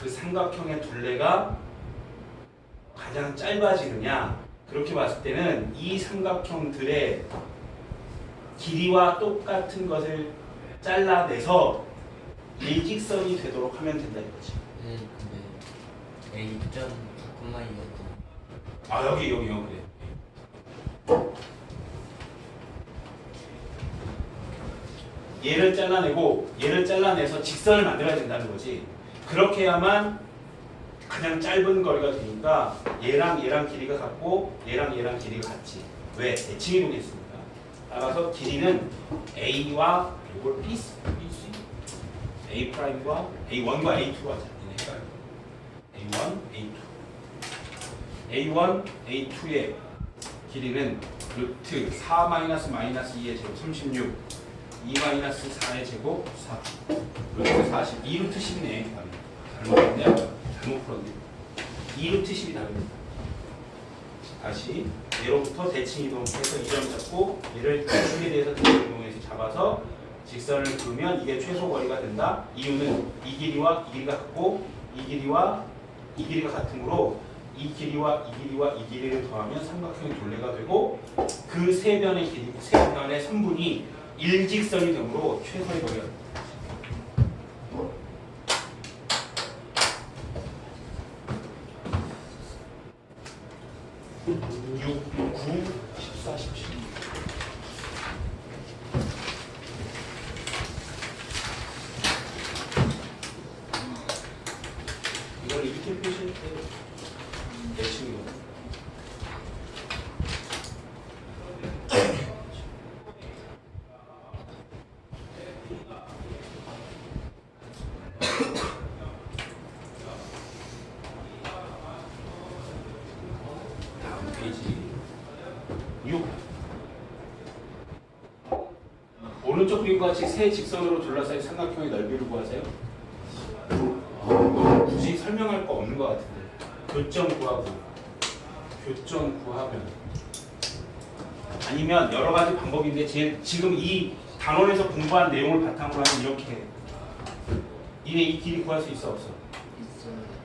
그 삼각형의 둘레가 가장 짧아지느냐 그렇게 봤을 때는 이 삼각형들의 길이와 똑같은 것을 잘라내서 일직선이 되도록 하면 된다 이거지. 네, 근데 A 점 9,2였던 아 여기 여기 여기 그래. 얘를 잘라내고 얘를 잘라내서 직선을 만들어야 된다는 거지. 그렇게 해야만 가장 짧은 거리가 되니까 얘랑 얘랑 길이가 같고 얘랑 얘랑 길이가 같지. 왜? 대칭 이동했으니까. 따라서 길이는 A와 이걸 B, B, C, A 프라임과 A1과 A2가 하자. 얘네 헷갈려. A1, A2. A1, A2의 길이는 루트 4 마이너스 마이너스 2의 제곱 36 2 마이너스 4의 제곱 4 루트 40 2 루트 10이네 잘못했네 아까 잘못 풀었네 2루트 10이 답입니다. 다시 얘로부터 대칭 이동해서 이점 잡고 얘를 축에 대해서 대칭 이동해서 잡아서 직선을 그으면 이게 최소 거리가 된다. 이유는 이 길이와 이 길이가 같고 이 길이와 이 길이가 같으므로 이 길이와 이 길이와 이 길이를 더하면 삼각형의 둘레가 되고 그 세 변의 길이, 세 변의 선분이 일직선이 되므로 최소의 거리가 됩니다. 6, 9, 14, 17. 이걸 이렇게 표시할 때 대칭이요. 다음 페이지 6 오른쪽 그림과 같이 세 직선으로 둘러싸인 삼각형의 넓이를 구하세요. 굳이 설명할 거 없는 것 같은데 교점 구하고 교점 구하면 아니면 여러 가지 방법인데 제일 지금 이 단원에서 공부한 내용을 바탕으로 하면 이렇게 이내 이 길이 구할 수 있어 없어?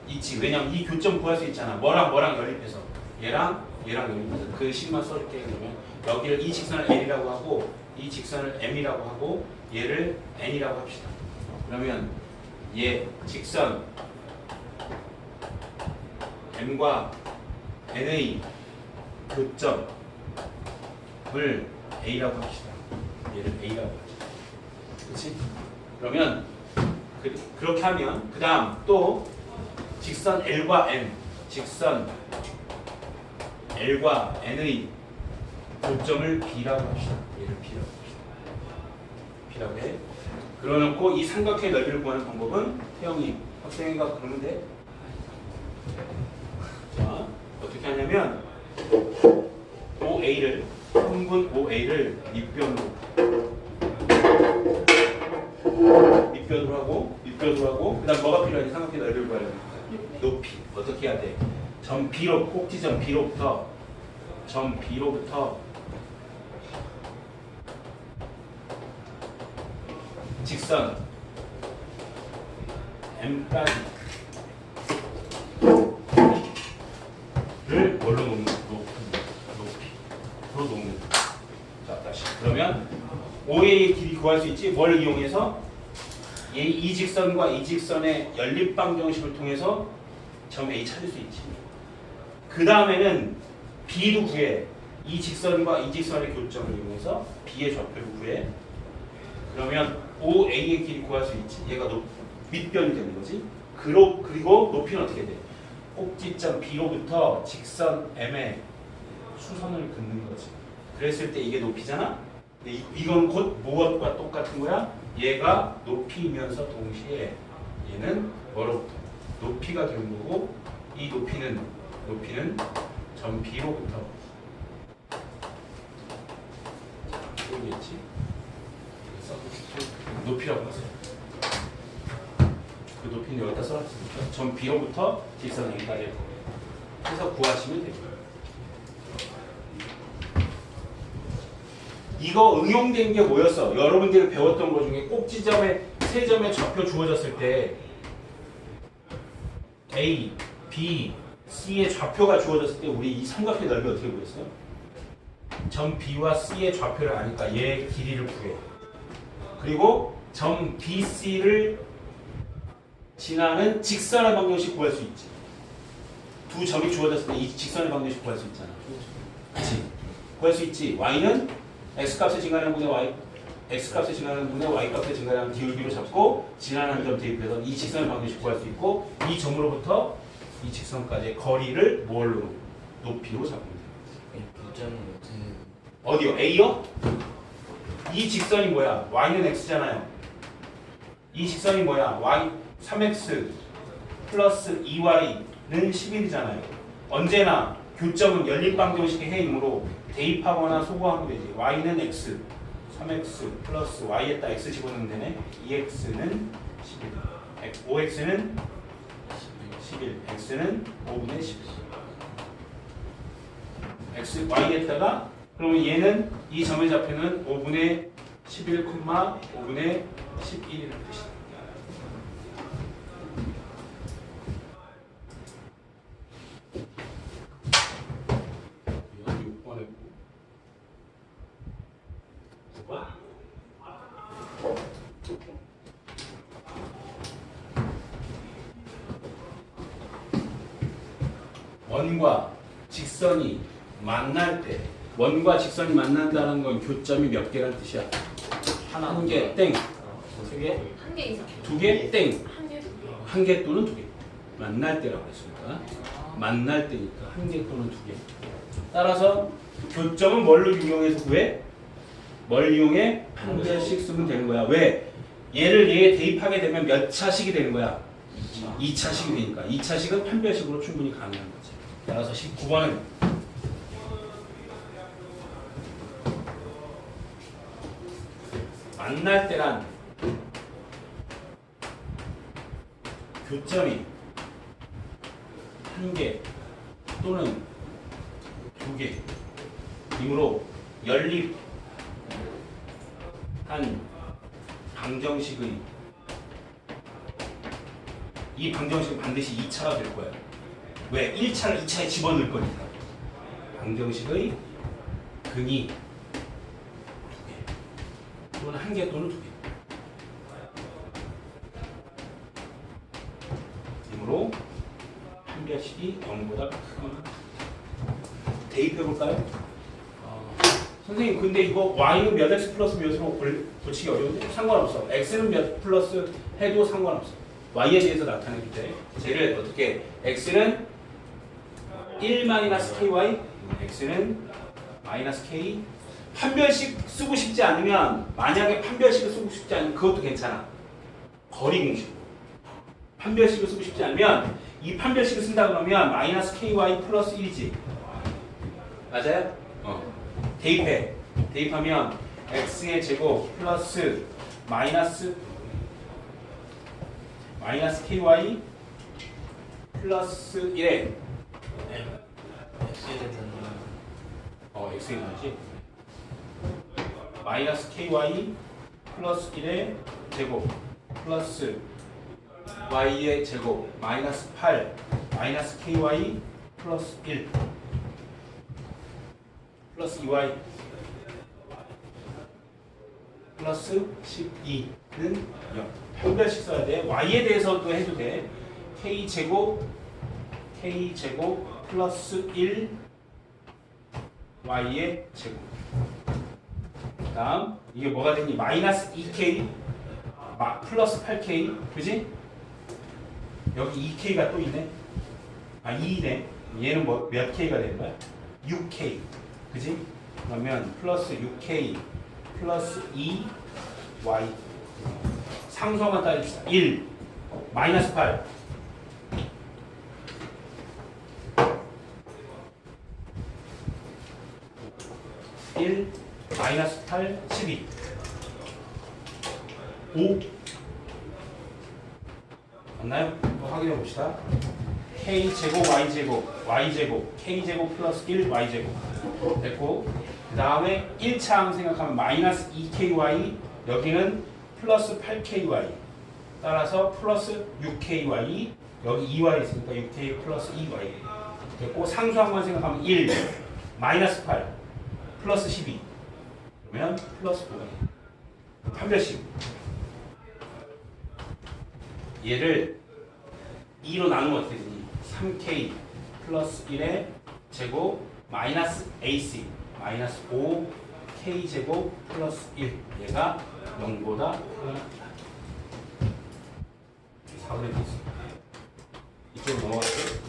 있지. 왜냐면 이 교점 구할 수 있잖아. 뭐랑 뭐랑 연립해서 얘랑 얘랑 연립해서 그 식만 써줄게 그러면 여기를 이 직선을 L이라고 하고 이 직선을 M이라고 하고 얘를 N이라고 합시다. 그러면 얘 직선 M과 N의 교점을 A라고 합시다. 얘를 A라고 하자. 그렇지? 그러면 그, 그렇게 하면 그 다음 또 직선 L과 N, 직선 L과 N의 교점을 B라고 합시다. 얘를 B라고 합시다. B라고 해. 그러놓고 이 삼각형의 넓이를 구하는 방법은 태영이, 학생이가 그러면 돼. 자, 어떻게 하냐면 OA를 평분 OA를 밑변으로 밑변으로 하고 밑변으로 하고 그다음 뭐가 필요하지? 삼각형의 넓이를 구하려면 높이 어떻게 해야 돼? 점 B로 꼭지점 B로부터 점 B로부터 직선 M까지 를 뭘로 놓는 높이로 놓는 거. 자 다시 그러면 OA의 길이 구할 수 있지 뭘 이용해서 이, 이 직선과 이 직선의 연립 방 정식을 통해서 점 A 찾을 수 있지. 그 다음에는 B도 구해. 이 직선과 이 직선의 교점을 이용해서 B의 좌표를 구해. 그러면 OA의 길이 구할 수 있지. 얘가 높, 밑변이 되는 거지. 그로, 그리고 높이는 어떻게 돼? 꼭지점 B로부터 직선 M에 수선을 긋는 거지. 그랬을 때 이게 높이잖아. 근데 이, 이건 곧 무엇과 똑같은 거야? 얘가 높이면서 동시에 얘는 뭐로부터 높이가 되는 거고 이 높이는 높이는 점 B로부터? 높이라고 하세요. 그 높이는 여기다 써놨으니까 점 B로부터 직선 A까지 해서 구하시면 됩니다. 이거 응용된 게 뭐였어? 여러분들이 배웠던 것 중에 꼭지점에 세 점의 좌표 주어졌을 때 A, B, C의 좌표가 주어졌을 때 우리 이 삼각형 넓이 어떻게 구했어요? 점 B와 C의 좌표를 아니까 얘 길이를 구해. 그리고 점 B, C를 지나는 직선의 방정식 구할 수 있지. 두 점이 주어졌을 때 이 직선의 방정식 구할 수 있잖아. 그렇지? 구할 수 있지. y는 x 값의 증가량 분의 y x 값의 증가량 분의 y 값의 증가량 기울기로 잡고 지나는 점 대입해서 이 직선의 방정식 구할 수 있고 이 점으로부터 이 직선까지의 거리를 뭘로 높이로 잡으면 돼. 이 교점은 어떻게 어디요? A요? 이 직선이 뭐야? y는 x잖아요. 이 직선이 뭐야? y 3x 플러스 2y는 11이잖아요. 언제나 교점은 열린 방정식의 해이므로 대입하거나 소거하면 되지. y는 x 3x 플러스 y에다 x 집어넣으면 되네. 2x는 11. 5x는 11. x는 5분의 11. x y에다가 그러면 얘는 이 점의 좌표는 5분의 11, 5분의 11이라는 뜻이다. 여기 6번에 9번 원과 직선이 만날 때 원과 직선이 만난다는 건 교점이 몇 개란 뜻이야? 하나 한 개, 땡. 세 개, 한 개 이상. 두 개, 땡. 한 개. 한 개 또는 두 개. 만날 때라고 했으니까. 만날 때니까 한 개 또는 두 개. 따라서 교점은 뭘로 이용해서 구해? 뭘 이용해? 한 개씩 쓰면 되는 거야. 왜? 얘를 얘에 대입하게 되면 몇 차식이 되는 거야? 2차식이 되니까 2차식은 판별식으로 충분히 가능한 거지. 따라서 19번은 만날 때란 교점이 한 개 또는 두 개, 이므로 연립한 방정식의 이 방정식은 반드시 2차가 될 거야. 왜? 1차를 2차에 집어넣을 거니까. 방정식의 근이 두 개, 또는 한개 또는 두 개. 이므로 판별식이 0보다 크거나 같다. 대입해 볼까요? 어, 선생님 근데 이거 y는 몇 x 플러스 몇으로 볼- 붙이기 어려운데 상관없어. x는 몇 플러스 해도 상관없어. y에 대해서 나타내줄 때 쟤를 어떻게 x는 1 마이너스 ky x는 마이너스 k 판별식 쓰고 싶지 않으면 만약에 판별식을 쓰고 싶지 않으면 그것도 괜찮아. 거리 공식. 판별식을 쓰고 싶지 않으면 이 판별식을 쓴다 그러면 마이너스 ky 플러스 1이지 맞아요? 어. 대입해 대입하면 x의 제곱 플러스 마이너스 마이너스 ky 플러스 1에 x에 대해서는 어 x에 나지 마이너스 ky 플러스 1의 제곱 플러스 y의 제곱 마이너스 8 마이너스 ky 플러스 1 플러스 2y 플러스 12는 0 평별식 써야 돼 y에 대해서도 해도 돼. k 제곱 k 제곱 플러스 1 y의 제곱 다음 이게 뭐가 되니? 마이너스 2k 마, 플러스 8k 그지? 여기 2k가 또 있네. 아 2네. 얘는 뭐 몇 k가 되는 거야? 6k 그지? 그러면 플러스 6k 플러스 2y 상수만 따집시다 1 마이너스 8 1 마이너스 8 12 5 맞나요? 한번 확인해 봅시다. K 제곱 y 제곱 y 제곱. K 제곱 플러스 1 y 제곱. 됐고 그 다음에 1차 항 생각하면 마이너스 2ky 여기는 플러스 8ky 따라서 플러스 6ky 여기 2y 있으니까 6k 플러스 2y 됐고 상수항만 생각하면 1 마이너스 8 플러스 12 그러면 플러스 9가 판별식 얘를 2로 나누면 어떻게 되니? 3k 플러스 1의 제곱 마이너스 ac 마이너스 5k 제곱 플러스 1 얘가 0보다 크거나 같다 4분의 1 있어 이쪽으로 넘어갔죠?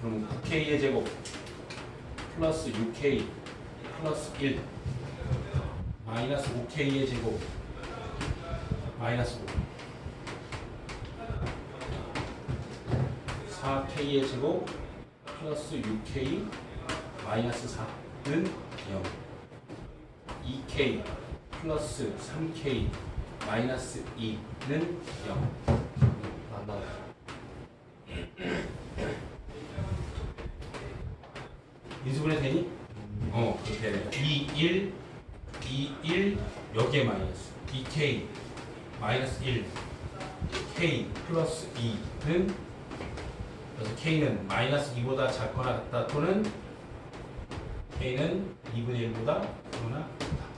그럼 9k의 제곱 플러스 6k 플러스 1 마이너스 5k의 제곱. 마이너스 5 4k의 제곱 플러스 6k 마이너스 4는 0 2k 플러스 3k 마이너스 2는 0 만나. 인수분해 되니? 어 그렇게 돼 2, 1, 2, 1 여기에 마이너스 2k 마이너스 1 k 플러스 2는 그래서 k는 마이너스 2보다 작거나 같다 또는 k는 2분의 1보다 작거나 같다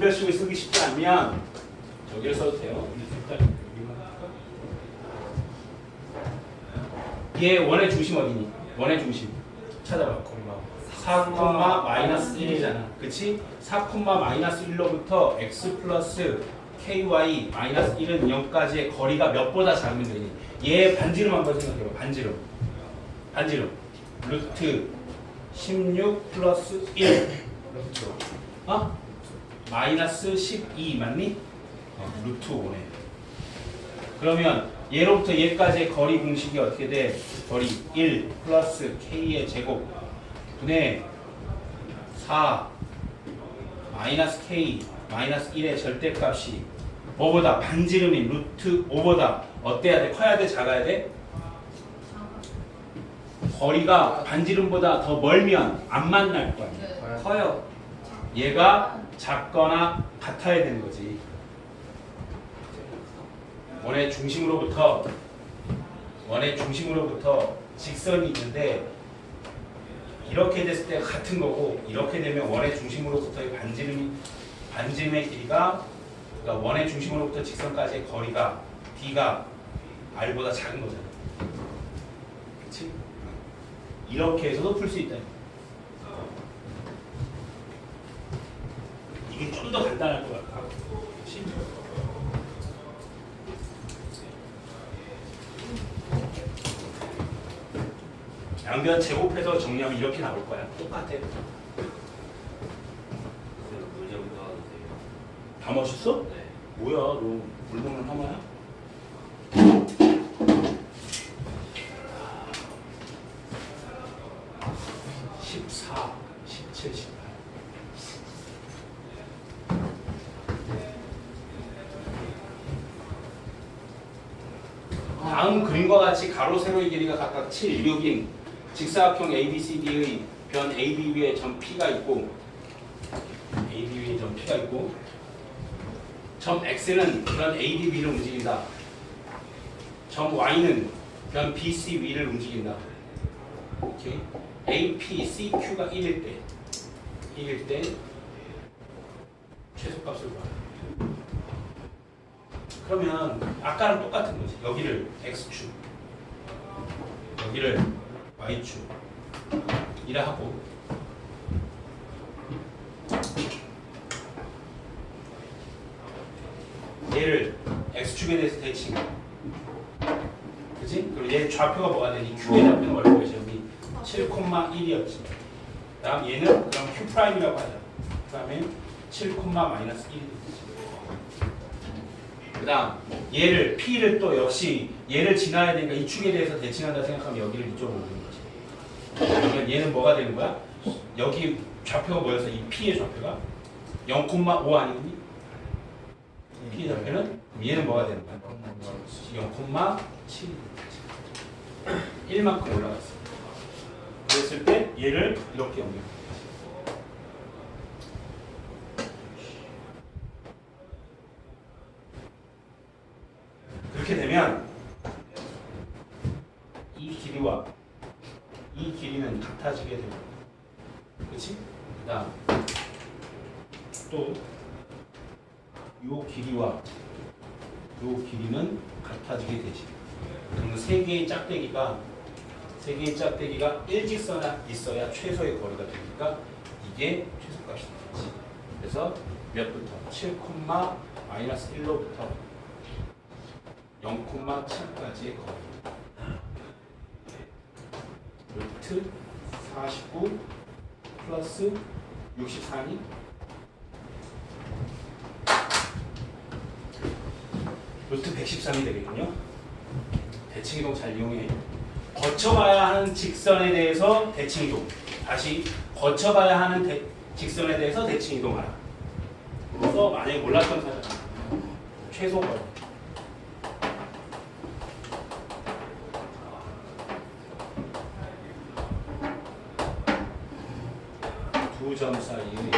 판별식을 쓰기 쉽지 않으면 여기를 써도 돼요. 얘 원의 중심 어디니? 원의 중심 찾아봐. 4, 마이너스 1이잖아. 그치? 4, 마이너스 1로부터 x 플러스 ky 마이너스 1은 0까지의 거리가 몇보다 작으면 되니? 얘 반지름 한번 생각해봐. 반지름. 반지름. 루트 16 플러스 1. 그렇죠. 어? 마이너스 12 맞니? 어, 루트 5네. 그러면 얘로부터 얘까지의 거리 공식이 어떻게 돼? 거리 1 플러스 k의 제곱 분의 4 마이너스 k 마이너스 1의 절대값이 뭐보다 반지름인 루트 5보다 어때야 돼? 커야 돼? 작아야 돼? 거리가 반지름보다 더 멀면 안 만날 거 아니야. 커요. 얘가 작거나 같아야 되는 거지. 원의 중심으로부터 원의 중심으로부터 직선이 있는데 이렇게 됐을 때 같은 거고 이렇게 되면 원의 중심으로부터의 반지름이 반지름의 길이가 그러니까 원의 중심으로부터 직선까지의 거리가 d가 r보다 작은 거잖아. 그렇지? 이렇게 해서도 풀 수 있다. 이게 좀 더 간단할 것 같아. 양변 제곱해서 정리하면 이렇게 나올 거야. 똑같아. 다 멋있어? 네. 뭐야, 너 물먹는 하마야? 십사, 십칠, 십 다음 그림과 같이 가로 세로의 길이가 각각 7, 6인 직사각형 ABCD의 변 AB 위에 점 P가 있고 AB 위에 점 P가 있고 점 X는 변 AD 위를 움직인다. 점 Y는 변 BC 위를 움직인다. 오케이. AP, CQ가 1일 때 1일 때 최소값을 봐. 그러면 아까랑 똑같은 거지. 여기를 X축, 여기를 Y축 이라 하고 얘를 X축에 대해서 대칭 그지? 그리고 얘 좌표가 뭐가 되니? Q의 좌표는 뭐였지? 여기 7,1이었지 다음 얘는 그럼 Q 프라임이라고 하자 그 다음에 7, 마이너스 1이었지 그 다음 얘를 P를 또 역시 얘를 지나야 되니까 이 축에 대해서 대칭한다 생각하면 여기를 이쪽으로 오는 거지 그러면 얘는 뭐가 되는 거야? 여기 좌표가 뭐였어? 이 P의 좌표가 0,5 아니니? 잡히는 그럼 얘는 뭐가 되는 거야? 0,7 1만큼 올라갔어. 그랬을 때 얘를 이렇게 연결. 그렇게 되면 이 길이와 이 길이는 같아지게 됩니다. 그렇지? 그다음 또 요 길이와 요 길이는 같아지게 되지. 그러면 세 개의 짝대기가 세 개의 짝대기가 일직선에 있어야 최소의 거리가 되니까 이게 최소값이 되지. 그래서 몇부터 7, 마이너스 1로부터 0,7까지의 거리. 루트 49 플러스 64니 루트 113이 되겠군요. 대칭이동 잘 이용해. 거쳐가야 하는 직선에 대해서 대칭 이동. 다시 거쳐가야 하는 대- 직선에 대해서 대칭 이동하라. 그래서 만약에 몰랐던 사람 최소 거리. 두 점 사이의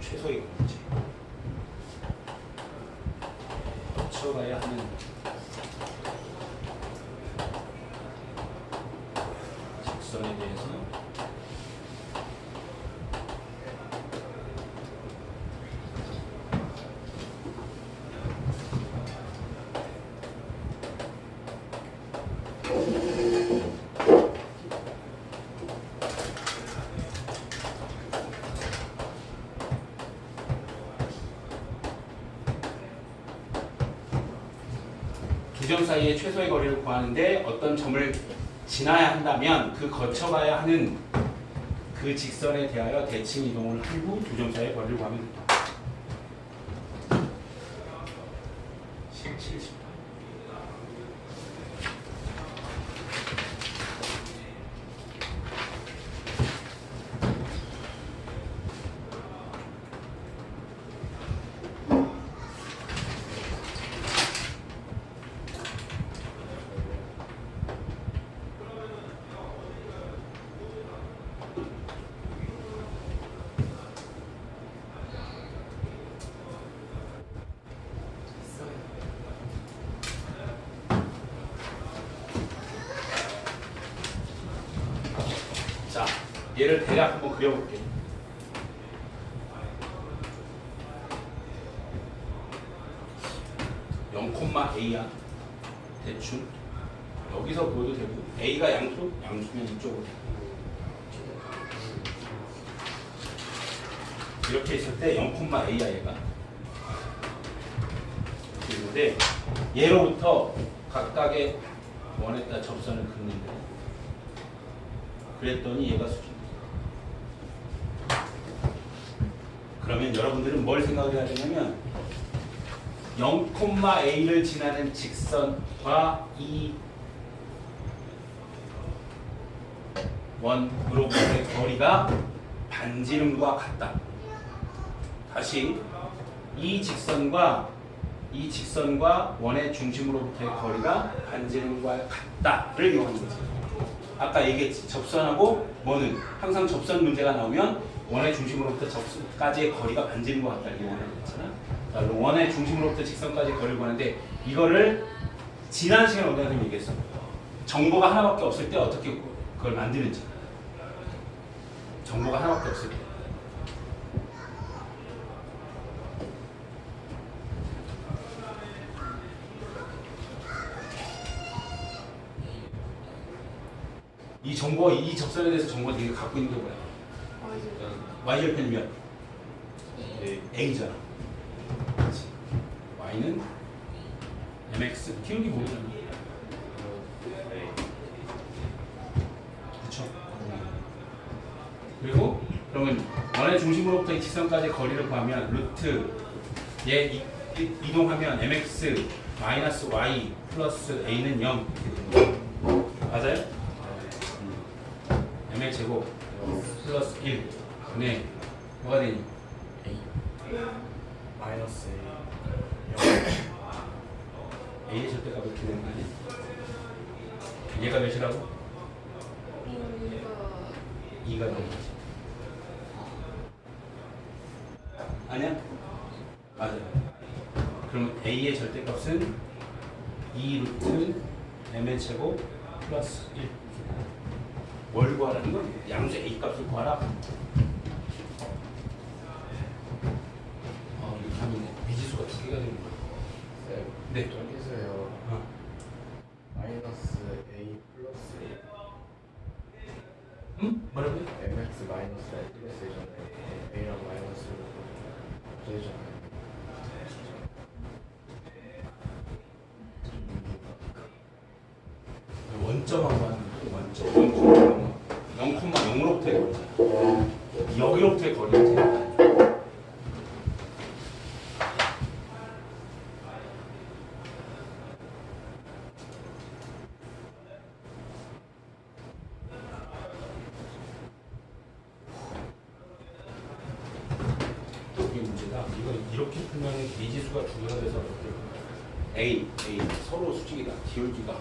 최소의 거리지. 거쳐가야 하는 직선에 대해서 두 점 사이의 최소의 거리를 구하는데 어떤 점을 지나야 한다면 그 거쳐가야 하는 그 직선에 대하여 대칭 이동을 한후두점 사이의 거리를 구하면 된다. 70. 자, 얘를 대략 한번 그려볼게. 영 콤마 A야. 대충. 여기서 그어도 되고, A가 양수? 양수면 이쪽으로. 이렇게 있을 때 0 콤마 A야, 얘가. 그런데 얘로부터 각각의 원했다 접선을 긋는데 그랬더니 얘가 수 그러면 여러분들은 뭘 생각을 해야 되냐면 0,a를 지나는 직선과 이 원으로부터의 거리가 반지름과 같다. 다시 이 직선과 이 직선과 원의 중심으로부터의 거리가 반지름과 같다를 이용하는 거죠. 아까 얘기했지 접선하고 뭐는 항상 접선 문제가 나오면 원의 중심으로부터 접선까지의 거리가 반지름과 같다를 이용하는 거잖아. 자, 그럼 원의 중심으로부터 직선까지 거리를 구하는데 이거를 지난 시간에 원장님 얘기했어. 정보가 하나밖에 없을 때 어떻게 그걸 만드는지. 정보가 하나밖에 없을 때. 이 정보, 이 접선에 대해서 정보가 되게 갖고 있는 게 뭐야? y절편이면 a잖아. 그렇지. y는 mx 모르잖아. 그렇죠. 그리고 그러면 원의 중심으로부터 이 직선까지 거리를 구하면 루트 얘 이, 이, 이동하면 mx 마이너스 y 플러스 a는 0 이렇게 됩니다. 맞아요? M의 제곱 플러스 1 분의 뭐가 되니? A 마이너스 A의 절대값 이렇게 되는 거 아니야? 얘가 몇이라고? 이거 2가 되는 거지. 아니야? 맞아요. 그러면 A의 절대값은 2 루트 m의 제곱 플러스 1. 뭘 구하라는 건 양수 A 값을 구하라. 아, 이렇게 하면 미지수가 두 개가 되는 거야. 쌤 네. 여기서요 어. 마이너스 a 플러스 응? 뭐라고요? mx 마이너스 a 플러스 잖아요 a랑 마이너스로 되잖아요 원점하고 하는 거 원점 0,0로부터의 거리잖아 거리가 제일 많아 이게 문제다. 이거 이렇게 풀면 미지수가 두 개가 돼서 A, A. 서로 수직이다. 기울기가